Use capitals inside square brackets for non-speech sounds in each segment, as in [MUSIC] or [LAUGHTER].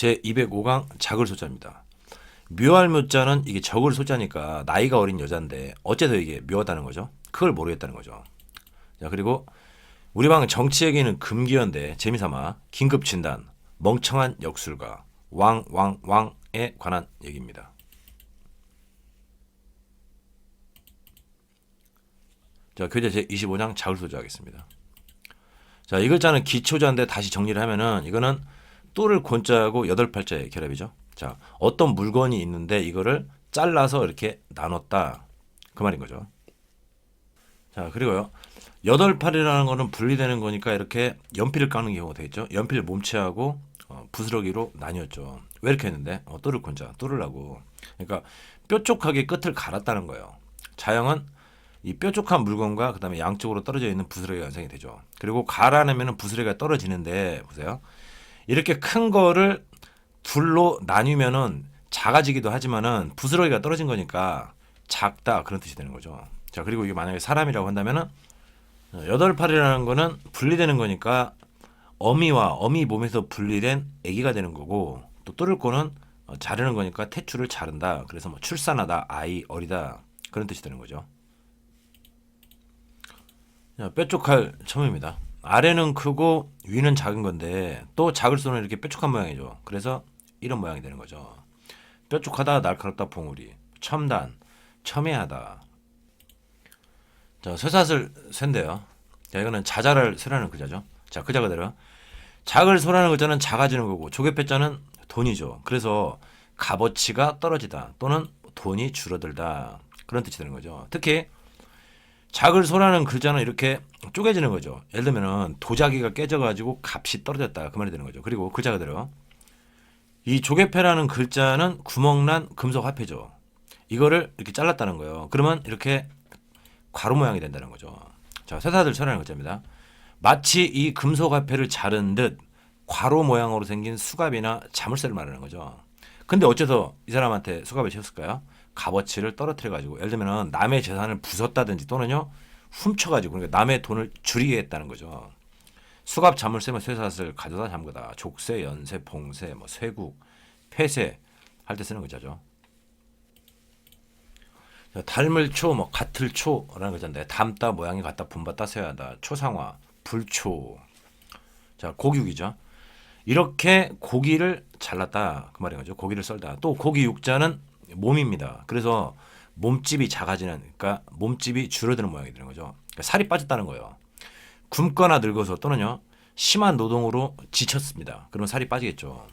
제 205강 작을 소자입니다. 묘할 묘자는 이게 적을 소자니까 나이가 어린 여자인데 어째서 이게 묘하다는 거죠? 그걸 모르겠다는 거죠. 자 그리고 우리 방 정치 얘기는 금기어인데 재미삼아 긴급 진단 멍청한 역술가 왕왕왕에 관한 얘기입니다. 자 교재 제 25장 작을 소자하겠습니다. 자, 이 글자는 기초자인데 다시 정리를 하면은 이거는 또를 곤자하고 여덟 팔자의 결합이죠. 자, 어떤 물건이 있는데 이거를 잘라서 이렇게 나눴다. 그 말인 거죠. 자, 그리고요. 여덟 팔이라는 거는 분리되는 거니까 이렇게 연필을 깎는 경우가 되겠죠. 연필 몸체하고 어, 부스러기로 나뉘었죠. 왜 이렇게 했는데? 어, 또를 곤자, 뚫으려고. 그러니까 뾰족하게 끝을 갈았다는 거예요. 자형은 이 뾰족한 물건과 그다음에 양쪽으로 떨어져 있는 부스러기 가 완성이 되죠. 그리고 갈아내면은 부스러기가 떨어지는데 보세요. 이렇게 큰 거를 둘로 나뉘면은 작아지기도 하지만은 부스러기가 떨어진 거니까 작다 그런 뜻이 되는 거죠. 자 그리고 이게 만약에 사람이라고 한다면은 어, 여덟 팔이라는 거는 분리되는 거니까 어미와 어미 몸에서 분리된 아기가 되는 거고 또 뚫을 거는 어, 자르는 거니까 태출을 자른다. 그래서 뭐 출산하다, 아이, 어리다 그런 뜻이 되는 거죠. 자, 뾰족할 처음입니다. 아래는 크고 위는 작은 건데 또 작을수록 이렇게 뾰족한 모양이죠. 그래서 이런 모양이 되는 거죠. 뾰족하다, 날카롭다, 봉우리, 첨단, 첨예하다. 자, 쇠사슬 쇠인데요. 자, 이거는 자자를 쇠라는 글자죠. 자, 그자 그대로 작을 소라는 글자는 작아지는 거고 조개패자는 돈이죠. 그래서 값어치가 떨어지다 또는 돈이 줄어들다 그런 뜻이 되는 거죠. 특히 작을 소라는 글자는 이렇게 쪼개지는 거죠. 예를 들면은 도자기가 깨져가지고 값이 떨어졌다 그 말이 되는 거죠. 그리고 글자 그대로 이 조개패라는 글자는 구멍난 금속 화폐죠. 이거를 이렇게 잘랐다는 거예요. 그러면 이렇게 괄호 모양이 된다는 거죠. 자, 쇠사슬 철이라는 글자입니다. 마치 이 금속 화폐를 자른 듯 괄호 모양으로 생긴 수갑이나 자물쇠를 말하는 거죠. 근데 어째서 이 사람한테 수갑을 씌웠을까요? 값어치를 떨어뜨려 가지고 예를 들면 남의 재산을 부쉈다든지 또는요 훔쳐 가지고 그러니까 남의 돈을 줄이게 했다는 거죠. 수갑 자물쇠면 쇠사슬 가져다 잠그다 족쇄 연쇄 봉쇄 뭐 쇠국 폐쇄 할 때 쓰는. 자, 닮을 초, 뭐 같을 초라는 글자인데 담다 모양이 같다 분받다 세하다 초상화 불초 자 고기육이죠. 이렇게 고기를 잘랐다 그 말인 거죠. 고기를 썰다. 또 고기 육자는 몸입니다. 그래서 몸집이 작아지는 그러니까 몸집이 줄어드는 모양이 되는 거죠. 그러니까 살이 빠졌다는 거예요. 굶거나 늙어서 또는요 심한 노동으로 지쳤습니다. 그러면 살이 빠지겠죠.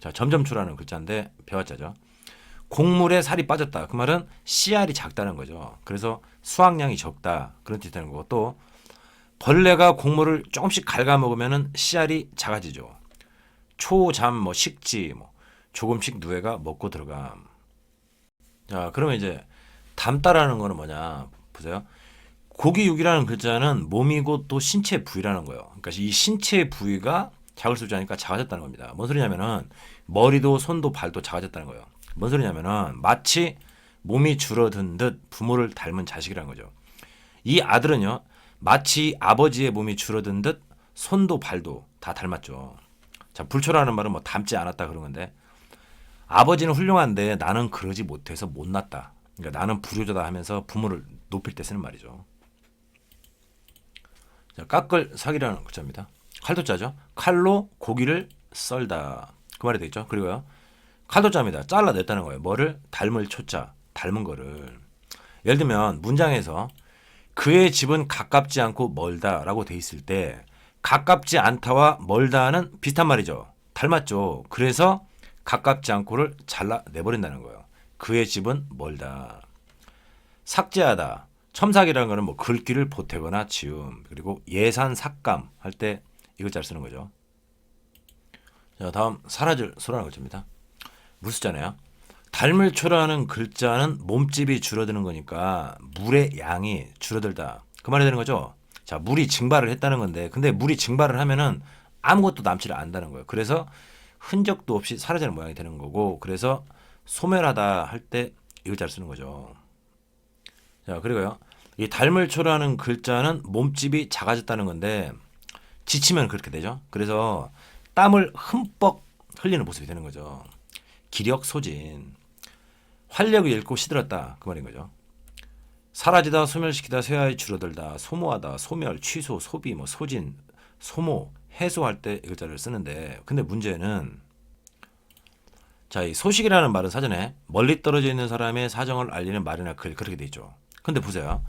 자 점점추라는 글자인데 배화자죠. 곡물에 살이 빠졌다. 그 말은 씨알이 작다는 거죠. 그래서 수확량이 적다 그런 뜻이 되는 거고 또 벌레가 곡물을 조금씩 갉아먹으면은 씨알이 작아지죠. 초잠 뭐 식지 뭐 조금씩 누에가 먹고 들어감. 자 그러면 이제 담다라는 거는 뭐냐 보세요. 고기육이라는 글자는 몸이고 또 신체 부위라는 거예요. 그러니까 이 신체 부위가 작을 수 자니까 작아졌다는 겁니다. 뭔 소리냐면은 머리도 손도 발도 작아졌다는 거예요. 뭔 소리냐면은 마치 몸이 줄어든 듯 부모를 닮은 자식이라는 거죠. 이 아들은요 마치 아버지의 몸이 줄어든 듯 손도 발도 다 닮았죠. 자 불초라는 말은 뭐 닮지 않았다 그런 건데 아버지는 훌륭한데 나는 그러지 못해서 못났다. 그러니까 나는 불효자다 하면서 부모를 높일 때 쓰는 말이죠. 자, 깎을 사기라는 글자입니다. 칼도자죠. 칼로 고기를 썰다. 그 말이 되겠죠. 그리고요. 칼도자입니다. 잘라냈다는 거예요. 뭐를 닮을 초자, 닮은 거를. 예를 들면 문장에서 그의 집은 가깝지 않고 멀다라고 돼 있을 때 가깝지 않다와 멀다는 비슷한 말이죠. 닮았죠. 그래서 가깝지 않고를 잘라 내버린다는 거예요. 그의 집은 멀다. 삭제하다. 첨삭이라는 거는 뭐 글귀를 보태거나 지움 그리고 예산 삭감 할 때 이걸 잘 쓰는 거죠. 자 다음 사라질 소라는 글자입니다. 물수잖아요. 닮을 초라는 글자는 몸집이 줄어드는 거니까 물의 양이 줄어들다. 그 말이 되는 거죠. 자 물이 증발을 했다는 건데 근데 물이 증발을 하면은 아무것도 남지를 않는다는 거예요. 그래서 흔적도 없이 사라지는 모양이 되는 거고 그래서 소멸하다 할 때 이걸 잘 쓰는 거죠. 자 그리고요 이 닮을 초라는 글자는 몸집이 작아졌다는 건데 지치면 그렇게 되죠. 그래서 땀을 흠뻑 흘리는 모습이 되는 거죠. 기력 소진. 활력을 잃고 시들었다. 그 말인 거죠. 사라지다, 소멸시키다, 쇠하에 줄어들다, 소모하다, 소멸, 취소, 소비, 뭐 소진, 소모, 해소할 때 이 글자를 쓰는데 근데 문제는 자, 이 소식이라는 말은 사전에 멀리 떨어져 있는 사람의 사정을 알리는 말이나 글 그렇게 돼 있죠. 근데 보세요.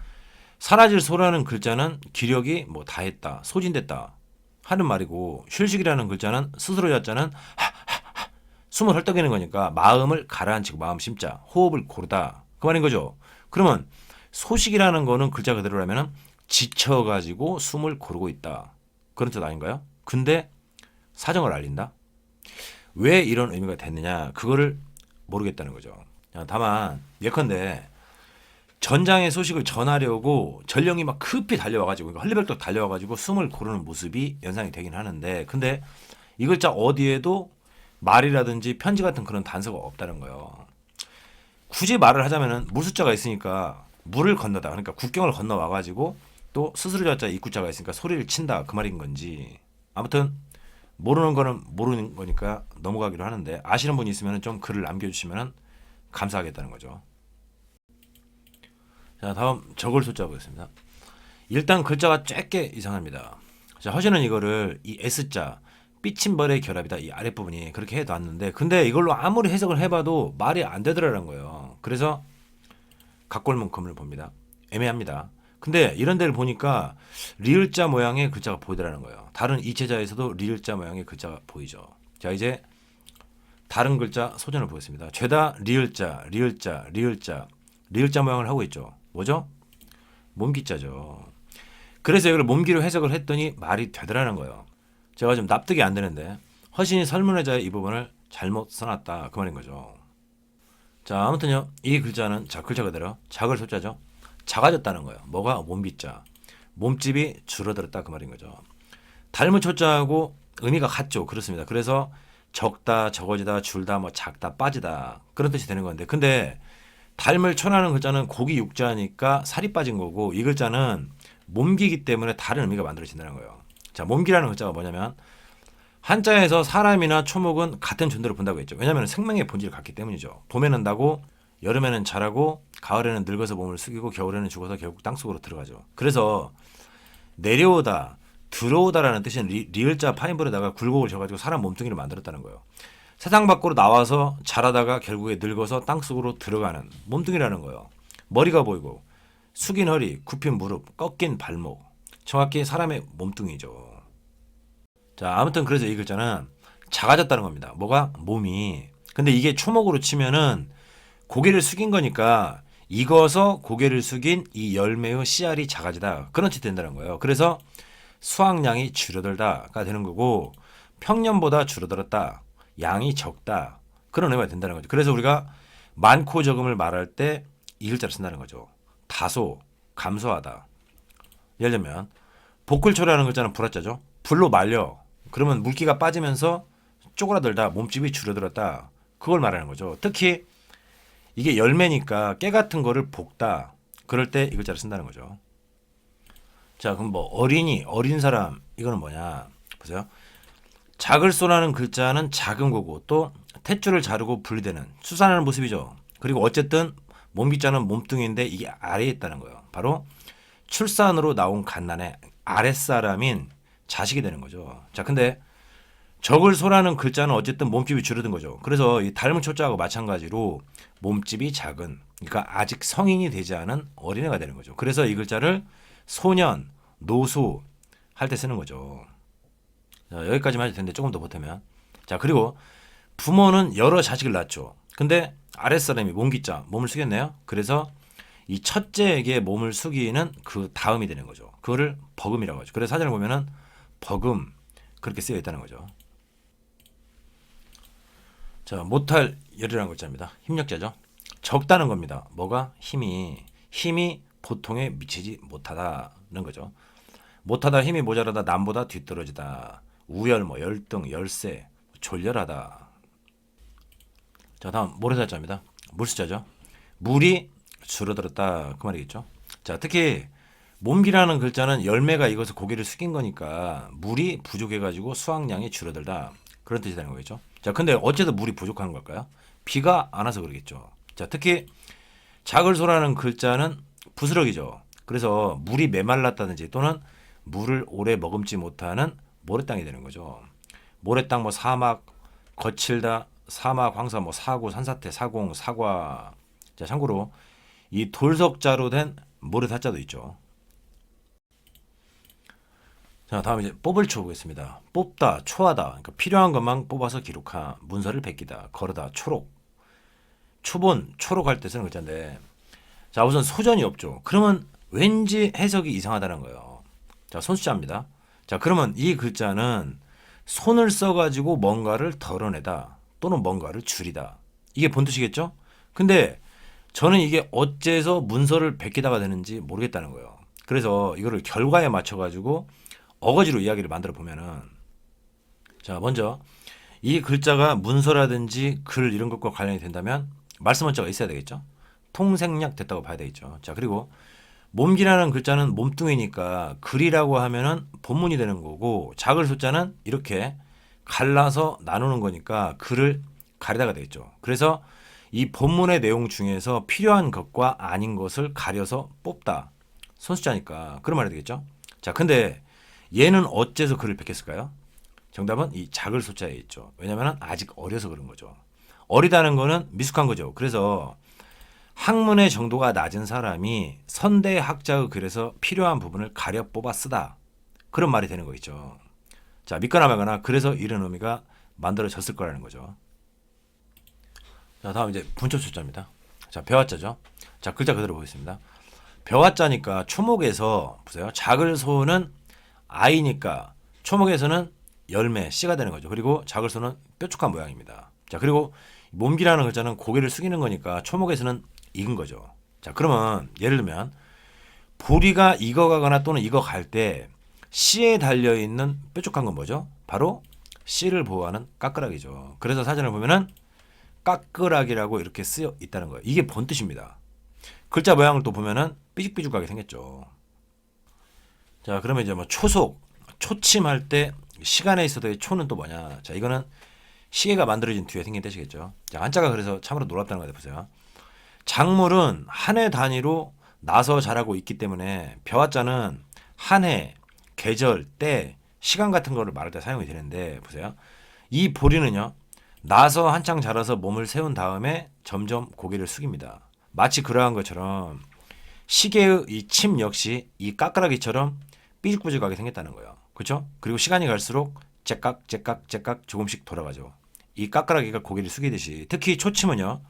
사라질 소라는 글자는 기력이 뭐 다 했다, 소진됐다 하는 말이고 휴식이라는 글자는 스스로 자자는 숨을 헐떡이는 거니까 마음을 가라앉히고 마음 심자, 호흡을 고르다 그 말인 거죠. 그러면 소식이라는 거는 글자 그대로라면은 지쳐가지고 숨을 고르고 있다 그런 뜻 아닌가요? 근데 사정을 알린다. 왜 이런 의미가 됐느냐 그거를 모르겠다는 거죠. 다만 예컨대 전장의 소식을 전하려고 전령이 막 급히 달려와가지고 헐리벌떡 달려와가지고 숨을 고르는 모습이 연상이 되긴 하는데 근데 이 글자 어디에도 말이라든지 편지 같은 그런 단서가 없다는 거예요. 굳이 말을 하자면은 물 숫자가 있으니까 물을 건너다 그러니까 국경을 건너와가지고 또 스스로 자자 입구자가 있으니까 소리를 친다 그 말인 건지 아무튼 모르는 거는 모르는 거니까 넘어가기로 하는데 아시는 분이 있으면 좀 글을 남겨주시면 감사하겠다는 거죠. 자 다음 적을 숫자 보겠습니다. 일단 글자가 쬐게 이상합니다. 자 허시는 이거를 이 S자 삐침벌의 결합이다 이 아랫부분이 그렇게 해놨는데 근데 이걸로 아무리 해석을 해봐도 말이 안 되더라는 거예요. 그래서 각골문금을 봅니다. 애매합니다. 근데 이런 데를 보니까 리을자 모양의 글자가 보이더라는 거예요. 다른 이체자에서도 리을자 모양의 글자가 보이죠. 자 이제 다른 글자 소전을 보겠습니다. 죄다 리을자, 리을자, 리을자, 리을자 모양을 하고 있죠. 뭐죠? 몸기자죠. 그래서 이걸 몸기로 해석을 했더니 말이 되더라는 거예요. 제가 좀 납득이 안 되는데 허신이 설문회자의 이 부분을 잘못 써놨다 그 말인 거죠. 자 아무튼요 이 글자는 자 글자 그대로 작을 소자죠. 작아졌다는 거예요. 뭐가 몸비자 몸집이 줄어들었다 그 말인 거죠. 닮은 초자하고 의미가 같죠. 그렇습니다. 그래서 적다, 적어지다, 줄다, 뭐 작다, 빠지다 그런 뜻이 되는 건데 근데 닮을 초라는 글자는 고기 육자니까 살이 빠진 거고 이 글자는 몸기이기 때문에 다른 의미가 만들어진다는 거예요. 자, 몸기라는 글자가 뭐냐면 한자에서 사람이나 초목은 같은 존재로 본다고 했죠. 왜냐하면 생명의 본질을 갖기 때문이죠. 봄에는 나고 여름에는 자라고 가을에는 늙어서 몸을 숙이고 겨울에는 죽어서 결국 땅속으로 들어가죠. 그래서 내려오다, 들어오다라는 리, 리을자 파인볼에다가 굴곡을 져가지고 사람 몸뚱이를 만들었다는 거예요. 세상 밖으로 나와서 자라다가 결국에 늙어서 땅속으로 들어가는 몸뚱이라는 거예요. 머리가 보이고 숙인 허리, 굽힌 무릎, 꺾인 발목. 정확히 사람의 몸뚱이죠. 자, 아무튼 그래서 이 글자는 작아졌다는 겁니다. 뭐가? 몸이. 근데 이게 초목으로 치면은 고개를 숙인 거니까 익어서 고개를 숙인 이 열매의 씨알이 작아지다. 그런 뜻이 된다는 거예요. 그래서 수확량이 줄어들다가 되는 거고 평년보다 줄어들었다. 양이 적다. 그런 의미가 된다는 거죠. 그래서 우리가 많고 적음을 말할 때 이 글자를 쓴다는 거죠. 다소, 감소하다. 예를 들면 보클초라는 글자는 불화자죠. 불로 말려. 그러면 물기가 빠지면서 쪼그라들다, 몸집이 줄어들었다. 그걸 말하는 거죠. 특히 이게 열매니까 깨 같은 거를 볶다. 그럴 때 이 글자를 쓴다는 거죠. 자, 그럼 뭐 어린이, 어린 사람 이거는 뭐냐? 보세요. 쏘라는 글자는 작은 거고 또 탯줄을 자르고 분리되는 수산하는 모습이죠. 그리고 어쨌든 몸기자는 몸뚱이인데 이게 아래에 있다는 거예요. 바로 출산으로 나온 갓난의 아랫사람인 자식이 되는 거죠. 자, 근데 적을 소라는 글자는 어쨌든 몸집이 줄어든 거죠. 그래서 이 닮은 초자하고 마찬가지로 몸집이 작은, 그러니까 아직 성인이 되지 않은 어린애가 되는 거죠. 그래서 이 글자를 소년, 노소 할때 쓰는 거죠. 자, 여기까지만 해도 되는데 조금 더 보태면. 자, 그리고 부모는 여러 자식을 낳죠. 근데 아랫사람이 몸기자, 몸을 숙였네요. 그래서 이 첫째에게 몸을 숙이는 그 다음이 되는 거죠. 그거를 버금이라고 하죠. 그래서 사전을 보면은 버금 그렇게 쓰여 있다는 거죠. 자, 못할 열이라는 글자입니다. 힘력자죠. 적다는 겁니다. 뭐가 힘이 힘이 보통에 미치지 못하다는 거죠. 못하다 힘이 모자라다 남보다 뒤떨어지다 우열 뭐 열등 열세 졸렬하다. 자 다음 모래자자입니다. 물수자죠. 물이 줄어들었다. 그 말이겠죠. 자 특히 몸기라는 글자는 열매가 익어서 고개를 숙인 거니까 물이 부족해가지고 수확량이 줄어들다. 그런 뜻이 되는 거겠죠. 자, 근데 어째서 물이 부족한 걸까요? 비가 안 와서 그러겠죠. 자, 특히 자글소라는 글자는 부스러기죠. 그래서 물이 메말랐다든지 또는 물을 오래 머금지 못하는 모래땅이 되는 거죠. 모래땅 뭐 사막 거칠다 사막 황사 뭐 사고 산사태 사공 사과 자 참고로 이 돌석자로 된 모래 사자도 있죠. 자 다음 이제 뽑을 초 보겠습니다. 뽑다 초하다 그러니까 필요한 것만 뽑아서 기록하 문서를 베끼다 거르다 초록 초본 초록할 때 쓰는 글자인데 자 우선 소전이 없죠. 그러면 왠지 해석이 이상하다는 거예요. 자 손수자입니다. 자 그러면 이 글자는 손을 써가지고 뭔가를 덜어내다 또는 뭔가를 줄이다 이게 본뜻이겠죠? 근데 저는 이게 어째서 문서를 베끼다가 되는지 모르겠다는 거예요. 그래서 이거를 결과에 맞춰가지고 어거지로 이야기를 만들어 보면은 자 먼저 이 글자가 문서라든지 글 이런 것과 관련이 된다면 말씀 원자가 있어야 되겠죠. 통생략 됐다고 봐야 되겠죠. 자 그리고 몸기라는 글자는 몸뚱이니까 글이라고 하면은 본문이 되는 거고 작을 숫자는 이렇게 갈라서 나누는 거니까 글을 가리다가 되겠죠. 그래서 이 본문의 내용 중에서 필요한 것과 아닌 것을 가려서 뽑다. 손수자니까 그런 말이 되겠죠. 자, 근데 얘는 어째서 글을 뺏겼을까요? 정답은 이 작을 숫자에 있죠. 왜냐하면 아직 어려서 그런 거죠. 어리다는 거는 미숙한 거죠. 그래서 학문의 정도가 낮은 사람이 선대 학자의 글에서 필요한 부분을 가려 뽑아 쓰다. 그런 말이 되는 거겠죠. 자, 믿거나 말거나 그래서 이런 의미가 만들어졌을 거라는 거죠. 자, 다음 이제 분초 초자입니다. 자, 배화자죠. 자, 글자 그대로 보겠습니다. 배화자니까 초목에서 보세요. 작을 소는 아이니까 초목에서는 열매 씨가 되는 거죠. 그리고 작을 소는 뾰족한 모양입니다. 자, 그리고 몸기라는 글자는 고개를 숙이는 거니까 초목에서는 익은 거죠. 자, 그러면 예를 들면 보리가 익어가거나 또는 익어갈 때 씨에 달려 있는 뾰족한 건 뭐죠? 바로 씨를 보호하는 까끄라기죠. 그래서 사전을 보면은 까끄라기라고 이렇게 쓰여 있다는 거예요. 이게 본 뜻입니다. 글자 모양을 또 보면은 삐죽삐죽하게 생겼죠. 자, 그러면 이제 뭐 초속, 초침할 때 시간에 있어도의 초는 또 뭐냐? 자, 이거는 시계가 만들어진 뒤에 생긴 뜻이겠죠. 자, 한자가 그래서 참으로 놀랍다는 거예요. 보세요. 작물은 한 해 단위로 나서 자라고 있기 때문에 벼화자는 한 해, 계절, 때, 시간 같은 거를 말할 때 사용이 되는데 보세요. 이 보리는요. 나서 한창 자라서 몸을 세운 다음에 점점 고개를 숙입니다. 마치 그러한 것처럼 시계의 이 침 역시 이 까까라기처럼 삐죽삐죽하게 생겼다는 거예요. 그렇죠? 그리고 시간이 갈수록 째깍 째깍 째깍 조금씩 돌아가죠. 이 까까라기가 고개를 숙이듯이 특히 초침은요.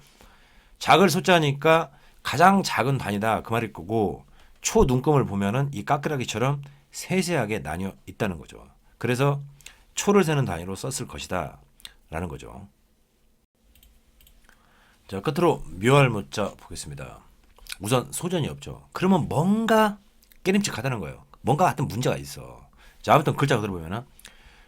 작을 숫자니까 가장 작은 단위다 그 말일 거고 초 눈금을 보면은 이 까까라기처럼 세세하게 나뉘어 있다는 거죠. 그래서 초를 세는 단위로 썼을 것이다 라는 거죠. 자 끝으로 묘할 모자 보겠습니다. 우선 소전이 없죠. 그러면 뭔가 깨림칙하다는 거예요. 뭔가 하여튼 문제가 있어. 자 아무튼 글자 그대로 보면은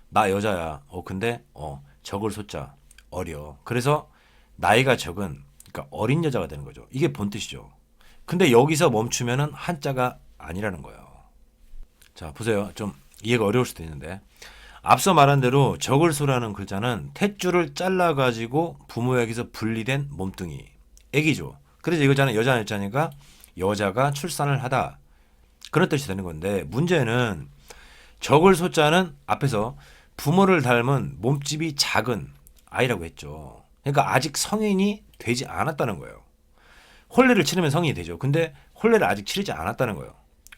나 여자야. 어 근데 어 적을 소자 어려. 그래서 나이가 적은 그러니까 어린 여자가 되는 거죠. 이게 본 뜻이죠. 근데 여기서 멈추면은 한자가 아니라는 거예요. 자 보세요. 좀 이해가 어려울 수도 있는데 앞서 말한 대로 적을소라는 글자는 탯줄을 잘라 가지고 부모에게서 분리된 몸뚱이 애기죠. 그래서 이 글자는 여자 여자니까 여자가 출산을 하다 그런 뜻이 되는 건데 문제는 적을소자는 앞에서 부모를 닮은 몸집이 작은 아이라고 했죠. 그러니까 아직 성인이 되지 않았다는 거예요. 혼례를 치르면 성인이 되죠. 근데 혼례를 아직 치르지 않았다는 거예요.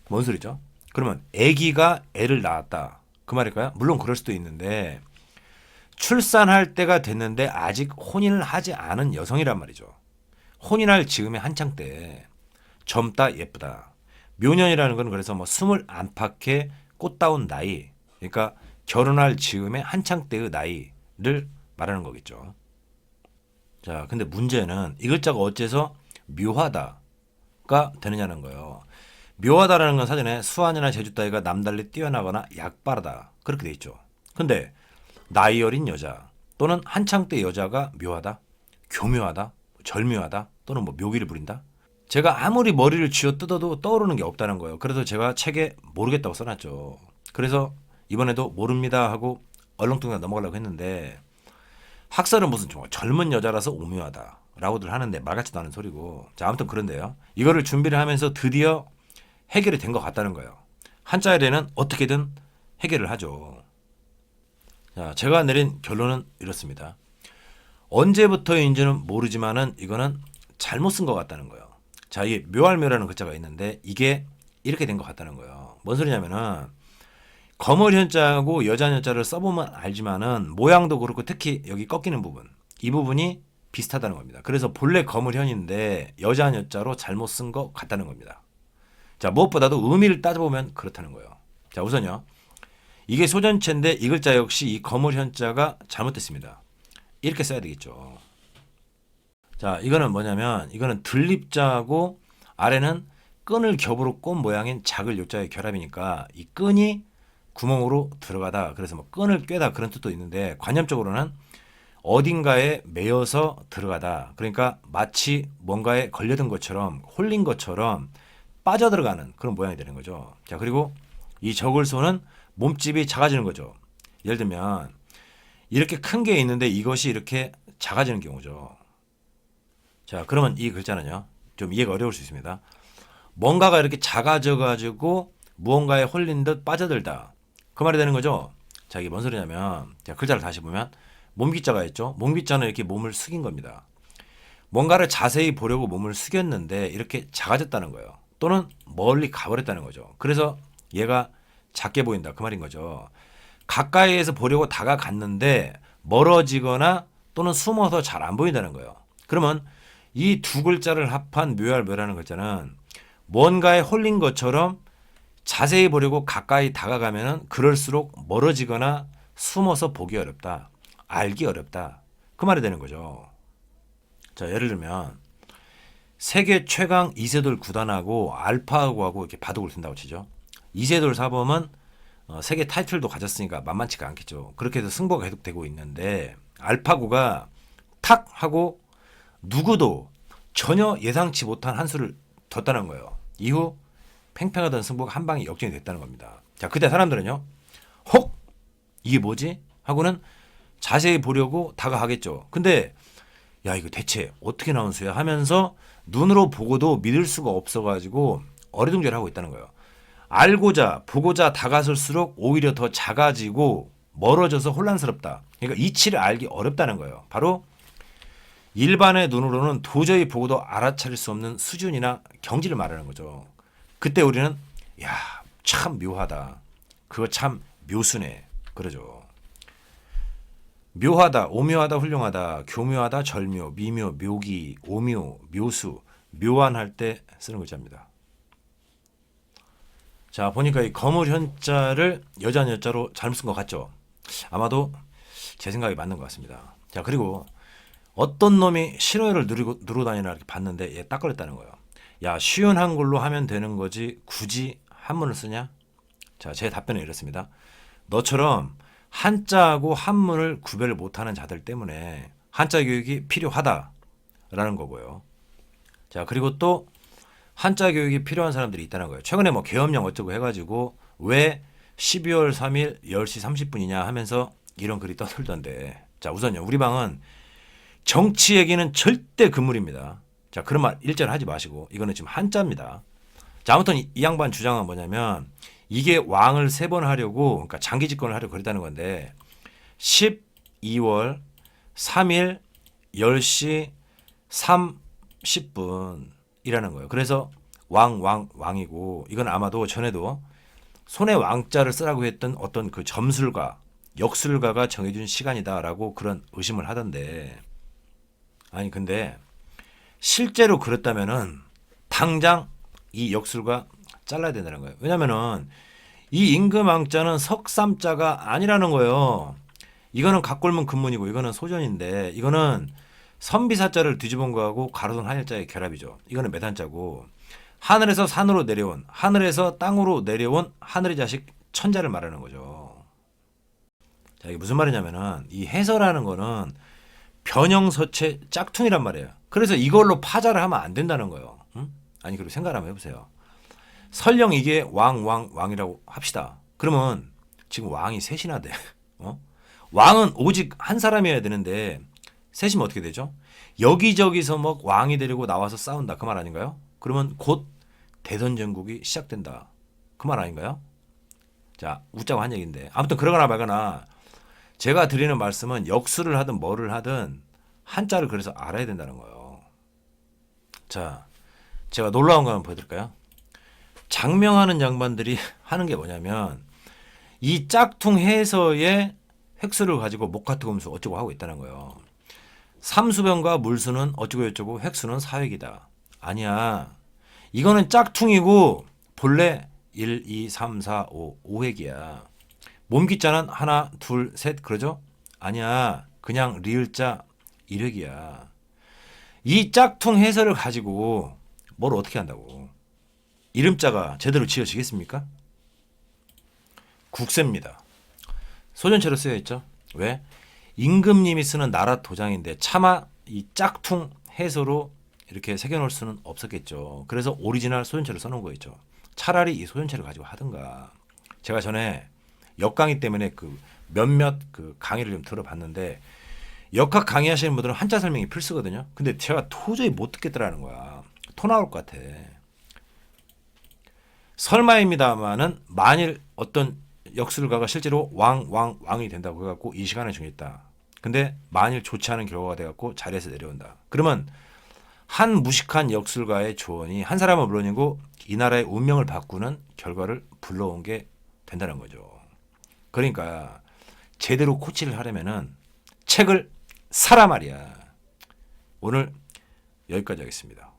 뭔 소리죠? 그러면 아기가 애를 낳았다. 그 말일까요? 물론 그럴 수도 있는데 출산할 때가 됐는데 아직 혼인을 하지 않은 여성이란 말이죠. 혼인할 즈음에 한창 때 젊다 예쁘다. 묘년이라는 건 그래서 뭐 스물 안팎의 꽃다운 나이. 그러니까 결혼할 즈음에 한창 때의 나이를 말하는 거겠죠. 자, 근데 문제는 이 글자가 어째서 묘하다가 되느냐는 거예요. 묘하다라는 건 사전에 수완이나 제주 따위가 남달리 뛰어나거나 약바르다 그렇게 돼 있죠. 근데 나이 어린 여자 또는 한창 때 여자가 묘하다, 교묘하다, 절묘하다 또는 뭐 묘기를 부린다. 제가 아무리 머리를 쥐어 뜯어도 떠오르는 게 없다는 거예요. 그래서 제가 책에 모르겠다고 써놨죠. 그래서 이번에도 모릅니다 하고 얼렁뚱땅 넘어가려고 했는데 학설은 무슨 정말 젊은 여자라서 오묘하다 라고들 하는데 말 같지도 않은 소리고. 자, 아무튼 그런데요. 이거를 준비를 하면서 드디어 해결이 된 것 같다는 거예요. 한자리에는 어떻게든 해결을 하죠. 자, 제가 내린 결론은 이렇습니다. 언제부터인지는 모르지만은 이거는 잘못 쓴 것 같다는 거예요. 자, 이게 묘할묘라는 글자가 있는데 이게 이렇게 된 것 같다는 거예요. 뭔 소리냐면은 거물 현자하고 여자 현자를 써보면 알지만은 모양도 그렇고 특히 여기 꺾이는 부분 이 부분이 비슷하다는 겁니다. 그래서 본래 거물 현인데 여자 현자로 잘못 쓴 것 같다는 겁니다. 자 무엇보다도 의미를 따져보면 그렇다는 거예요. 자 우선요 이게 소전체인데 이 글자 역시 이 거물 현자가 잘못됐습니다. 이렇게 써야 되겠죠. 자 이거는 뭐냐면 이거는 들립자하고 아래는 끈을 겹으로 꼰 모양인 작을 요자의 결합이니까 이 끈이 구멍으로 들어가다 그래서 뭐 끈을 꿰다 그런 뜻도 있는데 관념적으로는 어딘가에 매여서 들어가다 그러니까 마치 뭔가에 걸려든 것처럼 홀린 것처럼 빠져 들어가는 그런 모양이 되는 거죠. 자 그리고 이 적을소는 몸집이 작아지는 거죠. 예를 들면 이렇게 큰 게 있는데 이것이 이렇게 작아지는 경우죠. 자 그러면 이 글자는요 좀 이해가 어려울 수 있습니다. 뭔가가 이렇게 작아져 가지고 무언가에 홀린 듯 빠져들다. 그 말이 되는 거죠. 자, 이게 뭔 소리냐면, 자, 글자를 다시 보면, 몸기자가 있죠. 몸기자는 이렇게 몸을 숙인 겁니다. 뭔가를 자세히 보려고 몸을 숙였는데, 이렇게 작아졌다는 거예요. 또는 멀리 가버렸다는 거죠. 그래서 얘가 작게 보인다. 그 말인 거죠. 가까이에서 보려고 다가갔는데, 멀어지거나 또는 숨어서 잘 안 보인다는 거예요. 그러면 이 두 글자를 합한 묘할 묘라는 글자는 뭔가에 홀린 것처럼 자세히 보려고 가까이 다가가면은 그럴수록 멀어지거나 숨어서 보기 어렵다. 알기 어렵다. 그 말이 되는 거죠. 자, 예를 들면 세계 최강 이세돌 구단하고 알파고하고 이렇게 바둑을 둔다고 치죠. 이세돌 사범은 어, 세계 타이틀도 가졌으니까 만만치가 않겠죠. 그렇게 해서 승부가 계속 되고 있는데 알파고가 탁 하고 누구도 전혀 예상치 못한 한 수를 뒀다는 거예요. 이후 팽팽하던 승부가 한 방에 역전이 됐다는 겁니다. 자, 그때 사람들은요. 혹 이게 뭐지? 하고는 자세히 보려고 다가가겠죠. 근데 야, 이거 대체 어떻게 나온 수야 하면서 눈으로 보고도 믿을 수가 없어 가지고 어리둥절 하고 있다는 거예요. 알고자 보고자 다가설수록 오히려 더 작아지고 멀어져서 혼란스럽다. 그러니까 이치를 알기 어렵다는 거예요. 바로 일반의 눈으로는 도저히 보고도 알아차릴 수 없는 수준이나 경지를 말하는 거죠. 그때 우리는 야, 참 묘하다. 그거 참 묘수네. 그러죠. 묘하다, 오묘하다, 훌륭하다, 교묘하다, 절묘, 미묘, 묘기, 오묘, 묘수, 묘한 할때 쓰는 글자입니다. 자, 보니까 이 거물 현자를 여자 여자로 잘못 쓴 것 같죠? 아마도 제 생각이 맞는 것 같습니다. 자, 그리고 어떤 놈이 실어를 누르고 누르 다니나 이렇게 봤는데 얘딱 걸렸다는 거예요. 야, 쉬운 한글로 하면 되는 거지 굳이 한문을 쓰냐? 자, 제 답변은 이렇습니다. 너처럼 한자하고 한문을 구별을 못하는 자들 때문에 한자 교육이 필요하다라는 거고요. 자, 그리고 또 한자 교육이 필요한 사람들이 있다는 거예요. 최근에 뭐 계엄령 어쩌고 해가지고 왜 12월 3일 10시 30분이냐 하면서 이런 글이 떠돌던데. 자, 우선요. 우리 방은 정치 얘기는 절대 금물입니다. 자, 그런 말 일절 하지 마시고 이거는 지금 한자입니다. 자, 아무튼 이, 이 양반 주장은 뭐냐면 이게 왕을 세 번 하려고 그러니까 장기 집권을 하려고 그랬다는 건데 12월 3일 10시 30분이라는 거예요. 그래서 왕, 왕, 왕이고 이건 아마도 전에도 손에 왕자를 쓰라고 했던 어떤 그 점술가, 역술가가 정해준 시간이다라고 그런 의심을 하던데 아니 근데 실제로 그렇다면은 당장 이 역술가 잘라야 된다는 거예요. 왜냐면은 이 임금왕자는 석삼자가 아니라는 거예요. 이거는 각골문 근문이고 이거는 소전인데 이거는 선비사자를 뒤집은 거하고 가로등 한일자의 결합이죠. 이거는 매단자고 하늘에서 산으로 내려온 하늘에서 땅으로 내려온 하늘의 자식 천자를 말하는 거죠. 자 이게 무슨 말이냐면은 이 해설하는 거는 변형서체 짝퉁이란 말이에요. 그래서 이걸로 파자를 하면 안 된다는 거예요. 응? 아니 그리고 생각 한번 해보세요. 설령 이게 왕, 왕, 왕이라고 합시다. 그러면 지금 왕이 셋이나 돼. [LAUGHS] 어? 왕은 오직 한 사람이어야 되는데 셋이면 어떻게 되죠? 여기저기서 뭐 왕이 되려고 나와서 싸운다 그 말 아닌가요? 그러면 곧 대선 전국이 시작된다 그 말 아닌가요? 자 웃자고 한 얘기인데 아무튼 그러거나 말거나 제가 드리는 말씀은 역수를 하든 뭐를 하든 한자를 그래서 알아야 된다는 거예요. 자 제가 놀라운 거 한번 보여드릴까요? 장명하는 양반들이 [LAUGHS] 하는 게 뭐냐면 이 짝퉁 해서의 획수를 가지고 목화트 검수 어쩌고 하고 있다는 거예요. 삼수변과 물수는 어쩌고 저쩌고 획수는 사획이다. 아니야. 이거는 짝퉁이고 본래 1, 2, 3, 4, 5, 5획이야. 몸기자는 하나, 둘, 셋 그러죠? 아니야. 그냥 리을자 1획이야. 이 짝퉁 해설을 가지고 뭘 어떻게 한다고. 이름자가 제대로 지어지겠습니까? 국세입니다. 소년체로 쓰여 있죠. 왜? 임금님이 쓰는 나라 도장인데 차마 이 짝퉁 해서로 이렇게 새겨놓을 수는 없었겠죠. 그래서 오리지널 소년체를 써놓은 거였죠. 차라리 이 소년체를 가지고 하든가. 제가 전에 역강의 때문에 그 몇몇 그 강의를 좀 들어봤는데 역학 강의하시는 분들은 한자 설명이 필수거든요. 근데 제가 도저히 못 듣겠더라는 거야. 토 나올 것 같아. 설마입니다만은 만일 어떤 역술가가 실제로 왕, 왕, 왕이 된다고 해갖고 이 시간에 정했다. 근데 만일 좋지 않은 결과가 돼갖고 자리에서 내려온다. 그러면 한 무식한 역술가의 조언이 한 사람은 물론이고 이 나라의 운명을 바꾸는 결과를 불러온 게 된다는 거죠. 그러니까 제대로 코치를 하려면은 책을 사라 말이야. 오늘 여기까지 하겠습니다.